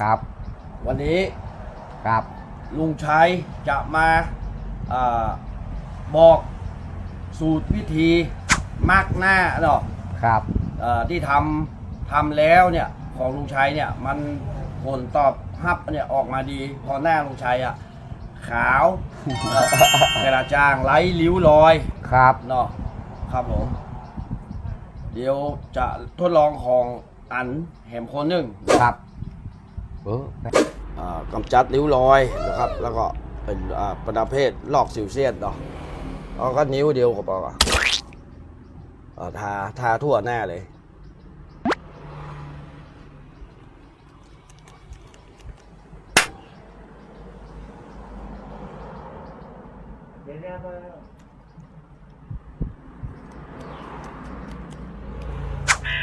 ครับ วันนี้ครับลุงชัยจะมาอาบอกสูตรวิธีมักหน้าเนาะครับเอ่อที่ทำทำแล้วเนี่ยของลุงชัยเนี่ยมันผลตอบรับเนี่ยออกมาดีพอหน้าลุงชัยอะขาวเอ่อกระจ่างไร้ริ้วรอย ครับ เนาะครับผม เดี๋ยวจะทดลองของอันแหมคนหนึ่งครับเอออ่า กำจัดริ้วรอยนะครับ แล้วก็เป็นอ่าประเภทลอกสิวเซียนเนาะแล้วก็นิ้วเดียวก็พออ่าทาทาทั่วหน้าเลย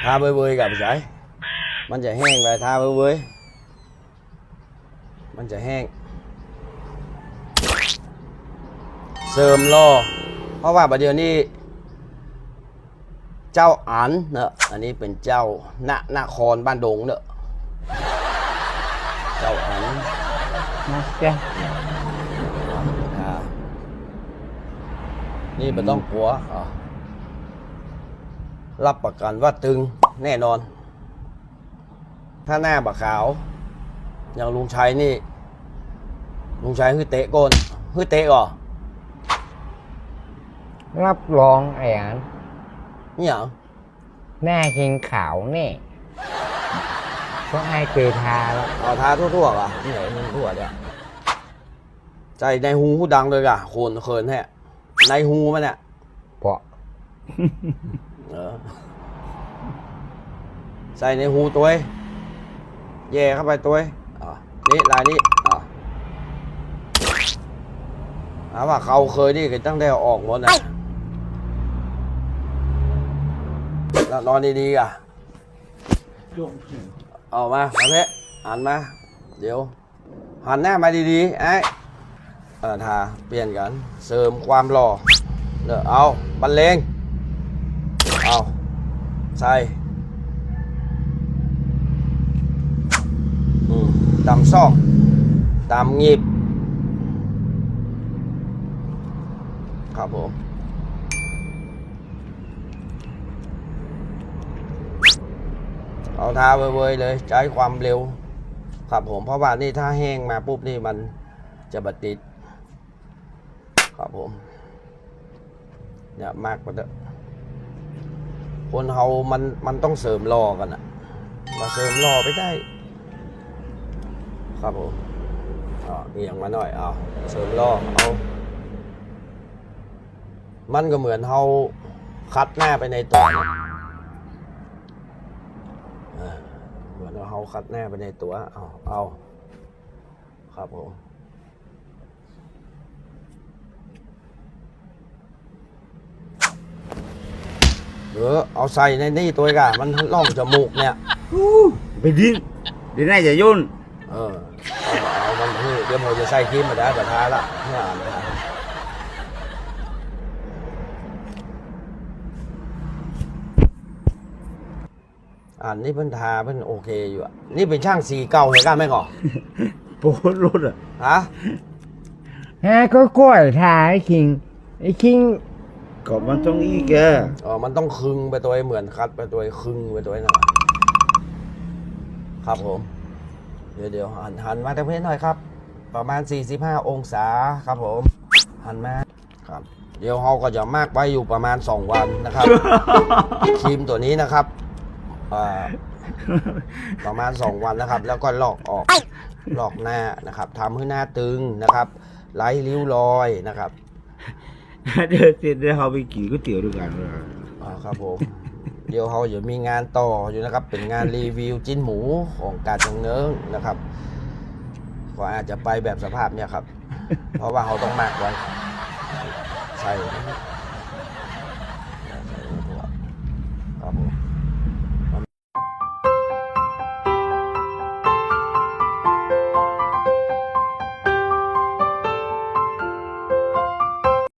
ทาเบยๆกับพี่ชายมันจะแห้งไปทาเบยๆ มันจะแห้ง เสริมรอ เพราะว่าประเดี๋ยวนี้ เจ้าอันเนอะอันนี้เป็นเจ้าณนครบ้านดงเนอะเจ้าอันนะเจ้าอ่านี่ไม่ต้องกลัวอะรับประกันว่าตึงแน่นอน ถ้าหน้าบะขาว อย่างลุงชัยนี่ ลุงชัยคือเตะก้นคือเตะก่อรับรองไอ้อันนี่หยังหน้าคิงขาวนี่เพราะไอ้เคยทาแล้วเอาทาทั่วๆอะนี่ไหนมึงทั่วเนี่ยใจในหูหูดังเลยอะโคนเคินแท้ในหูมันเนี่ยเพราะเออใส่ในหูตัวเองแย่เข้าไปตัวเองอะนี่ลายนี้ ถามว่าเขาเคยนี่ก็ตั้งแต่ออกหมดนะแล้วนอนดีๆอะเอามาประเภทหันมา เดี๋ยว หันหน้ามาดีๆไอ้เออทาเปลี่ยนกัน เสริมความหล่อเดี๋ยวเอาบรรเลงเอาใส่อืมตำซอกตำงีบ ครับผมเอาทาเว้ยๆเลย ใช้ความเร็ว ครับผมเพราะว่านี่ถ้าแห้งมาปุ๊บนี่มันจะบัดติด ครับผมเนี่ยมากกว่าเดิมคนเฮามันมันต้องเสริมรอกันอะมาเสริมรอไปได้ ครับผมอ่าเอียงมาหน่อยเอาเสริมรอเอา มันก็เหมือนเฮาคัดหน้าไปในตัวเนี่ยอ่าเหมือนว่าเฮาคัดหน้าไปในตัว เอาเอาครับผมเออเอาใส่ในนี่ตัวกะมันล่องจมูกเนี่ย ไปดิ้นเดี๋ยวน่าจะยุ่นเออเอาเอามันคือเดี๋ยวผมจะใส่ครีมมาได้แบบท้ายละเพื่ออ่านนะ อ่านนี่เพิ่นทาเพิ่นโอเคอยู่อะนี่เป็นช่างสีเก่าเห็นกันไหมก่อนโปรรถอะฮะฮะก็กล้วยทาไอ้คิงไอ้คิงก็มันต้องอีกแกอ๋อมันต้องคึงไปตัวเหมือนคัดไปตัวคึงไปตัวนะครับผม เดี๋ยวเดี๋ยวหันหันมาทางเพศหน่อยครับ ประมาณ 45 องศาครับผม หันมาครับ เดี๋ยวเราก็จะมากไว้อยู่ประมาณ 2 วันนะครับครีมตัวนี้นะครับ อ่าประมาณ 2 วันนะครับ แล้วก็ลอกออกลอกหน้านะครับทำให้หน้าตึงนะครับไร้ริ้วรอยนะครับเดี๋ยวเสร็จเดี๋ยวเราไปกินก๋วยเตี๋ยวด้วยกันเลยอ่าครับผมเดี๋ยวเขาจะมีงานต่ออยู่นะครับ เป็นงานรีวิวจิ้นหมูของการจังเนิ้งนะครับก็อาจจะไปแบบสภาพเนี่ยครับ เพราะว่าเขาต้องมากไว้ใส่